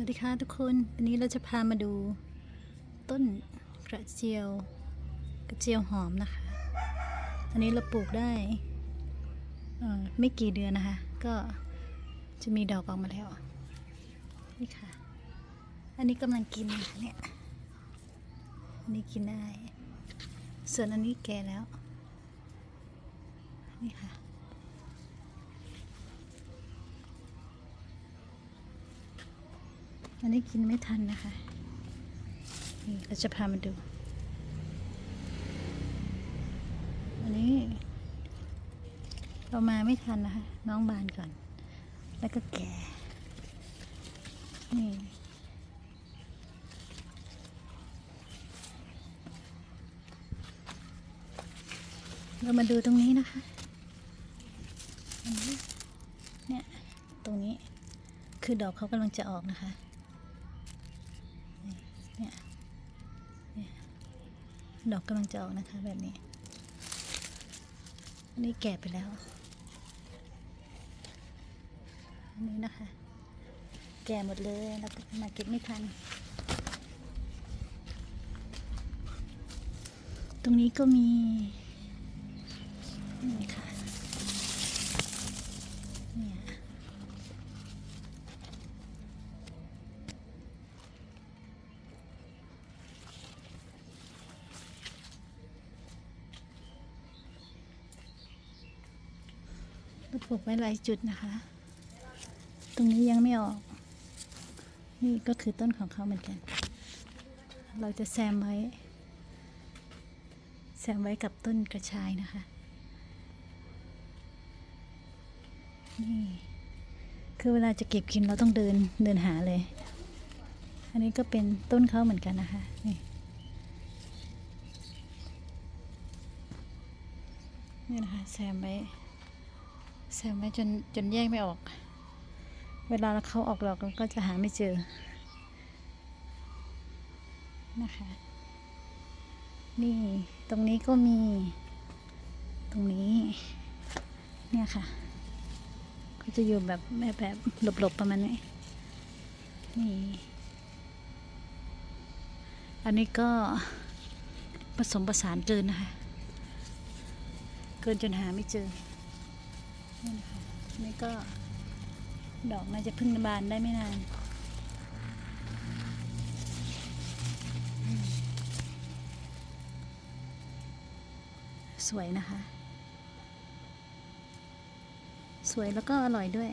วัสดีค่ะทุกคน วันนี้เราจะพามาดูต้นกระเจียว กระเจียวหอมนะคะอันนี้เราปลูกได้ไม่กี่เดือนนะคะ ก็จะมีดอกออกมาแล้ว นี่ค่ะ อันนี้กำลังกินเนี่ย อันนี้กินได้ ส่วนอันนี้แก่แล้ว นี่ค่ะ อันนี้กินไม่ทันนะคะ นี่เราจะพามาดู อันนี้ เรามาไม่ทันนะคะ น้องบานก่อน แล้วก็แก่ นี่เรามาดูตรงนี้นะคะอันนี้เนี่ย ตรงนี้ คือดอกเขากำลังจะออกนะคะ เนี่ยดอกกำลังจะออกนะคะแบบนี้ อันนี้แก่ไปแล้ว อันนี้นะคะ แก่หมดเลยแล้วก็มาเก็บไม่ทัน ตรงนี้ก็มี นี่ค่ะ เนี่ย ราปลูกไว้หลายจุดนะคะ ตรงนี้ยังไม่ออก นี่ก็คือต้นของเขาเหมือนกัน เราจะแซมไว้ แซมไว้กับต้นกระชายนะคะ นี่ คือเวลาจะเก็บกินเราต้องเดินเดินหาเลย อันนี้ก็เป็นต้นเขาเหมือนกันนะคะ นี่นี่นะคะแซมไว้ แซมไว้จนจนแยกไม่ออก เวลาเขาออกดอกเราก็จะหาไม่เจอ นะคะ นี่ตรงนี้ก็มี ตรงนี้ เนี่ยค่ะเขาจะอยู่แบบแบบแบบหลบๆประมาณนี้ นี่ อันนี้ก็ผสมประสานเกินนะคะ เกินจนหาไม่เจอ นี่นะคะนี่ก็ดอกน่าจะพึ่งบานได้ไม่นานสวยนะคะ สวยแล้วก็อร่อยด้วย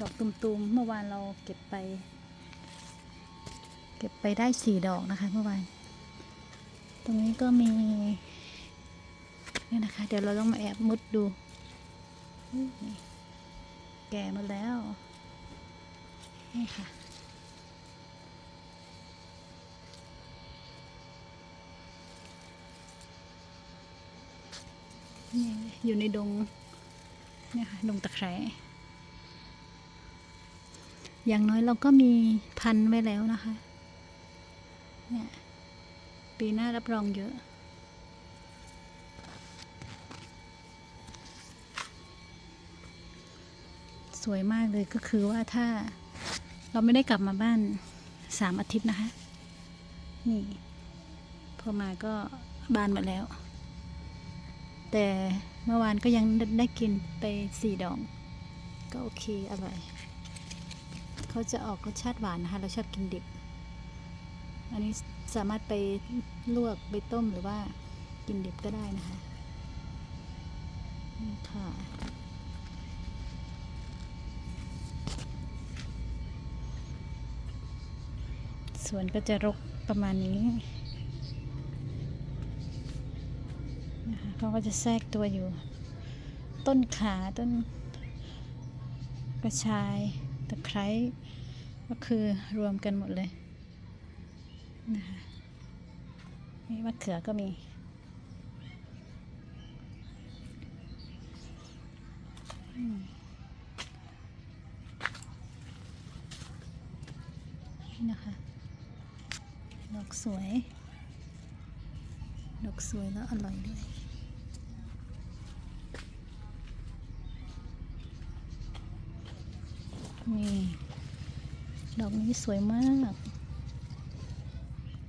ดอกตุมๆ เมื่อวานเราเก็บไป เก็บไปได้สี่ดอกนะคะเมื่อวาน ตรงนี้ก็มี นี่นะคะ เดี๋ยวเราต้องมาแอบมุดดู แก่มาแล้ว นี่ค่ะ นี่อยู่ในดงนี่ค่ะ ดงตะไคร้อย่างน้อยเราก็มีพันไว้แล้วนะคะ เนี่ย ปีหน้ารับรองเยอะ สวยมากเลยก็คือว่าถ้าเราไม่ได้กลับมาบ้านสามอาทิตย์นะคะ นี่ พอมาก็บานหมดแล้ว แต่เมื่อวานก็ยังได้กินไปสี่ดอก ก็โอเคอร่อย เขาจะออกรสชาติหวานนะคะ เราชอบกินดิบ อันนี้สามารถไปลวกไปต้มหรือว่ากินดิบก็ได้นะคะ นี่ค่ะ สวนก็จะรกประมาณนี้นะคะเขาก็จะแทรกตัวอยู่ ต้นขาต้นกระชายตะไคร้ก็คือรวมกันหมดเลยนะคะนี่มะเขือก็มีนะคะ ดอกสวย ดอกสวยแล้วอร่อยด้วยนี่ดอกนี้สวยมาก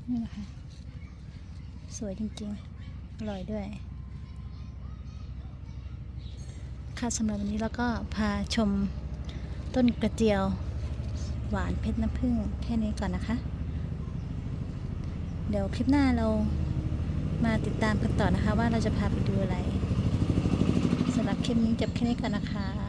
นี่นะคะ สวยจริงๆ อร่อยด้วย ค่ะสำหรับวันนี้เราก็พาชมต้นกระเจียว หวานเพชรน้ำผึ้งแค่นี้ก่อนนะคะ เดี๋ยวคลิปหน้าเรามาติดตามกันต่อนะคะ ว่าเราจะพาไปดูอะไรสำหรับคลิปนี้จบแค่นี้ก่อนนะคะ